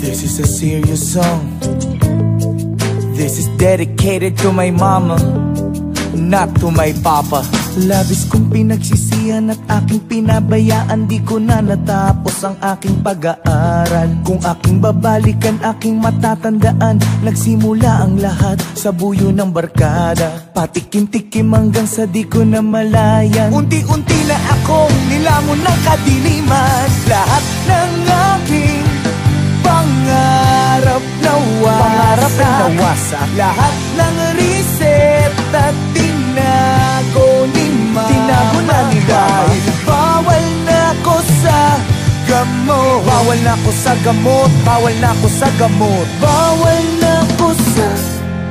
This is a serious song. This is dedicated to my mama, not to my papa. Labis kong pinagsisihan at aking pinabayaan. Di ko na natapos ang aking pag-aaral. Kung aking babalikan, aking matatandaan. Nagsimula ang lahat sa buyo ng barkada. Patikim-tikim hanggang sa di ko na malayan. Unti-unti na akong nilamon ng kadiliman. Lahat ng aking pangarap nawasak Pangarap na nawasak Lahat ng reset na ako sa gamot Bawal na ako sa gamot. Bawal na ako sa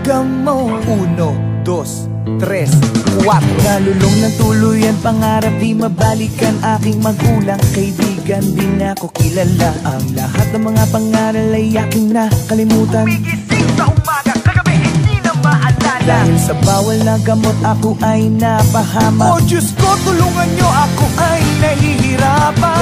gamot. Uno, dos, tres, cuatro. Nalulong ng tuluyan Pangarap di mabalikan Aking magulang, kaibigan Di na ako kilala. Ang lahat ng mga pangaral ay aking nakalimutan. Gumigising sa umaga Kagabi hindi na maalala. Dahil sa bawal na gamot ako ay napahama. Oh Diyos ko, tulungan nyo ako. Ay nahihirapan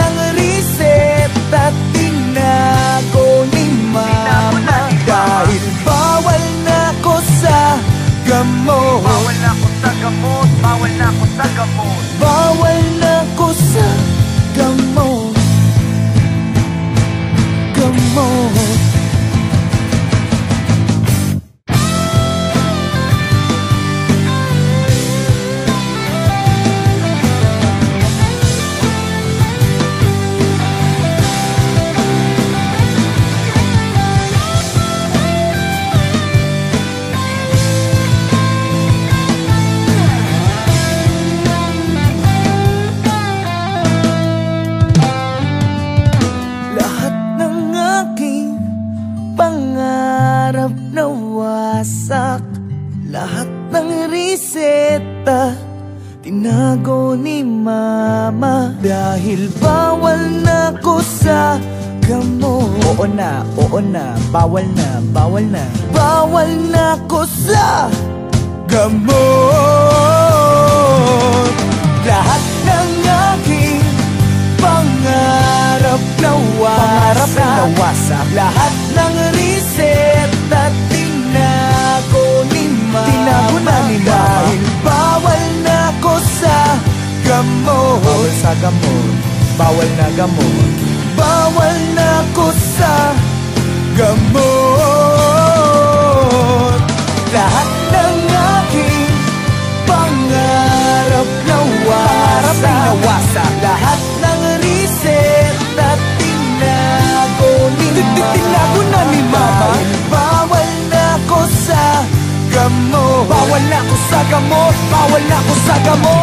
ng reset at tinago ni mama. Dahil bawal na ako sa gamot Bawal na ako sa gamot Bawal na ako sa gamot Bawal na pangarap na wasak Lahat ng reseta Tinago ni mama. Dahil bawal na ko sa gamot. Oo na, oo na Bawal na, bawal na. Bawal na ko sa gamot sa Bawal na gamot Bawal na ako sa gamot. Lahat ng aking pangarap nawasa, nawasa. Lahat ng reset na tinago ni mama Tinago na ni mama Bawal na ako sa gamot Bawal na ako sa gamot Bawal na ako sa gamot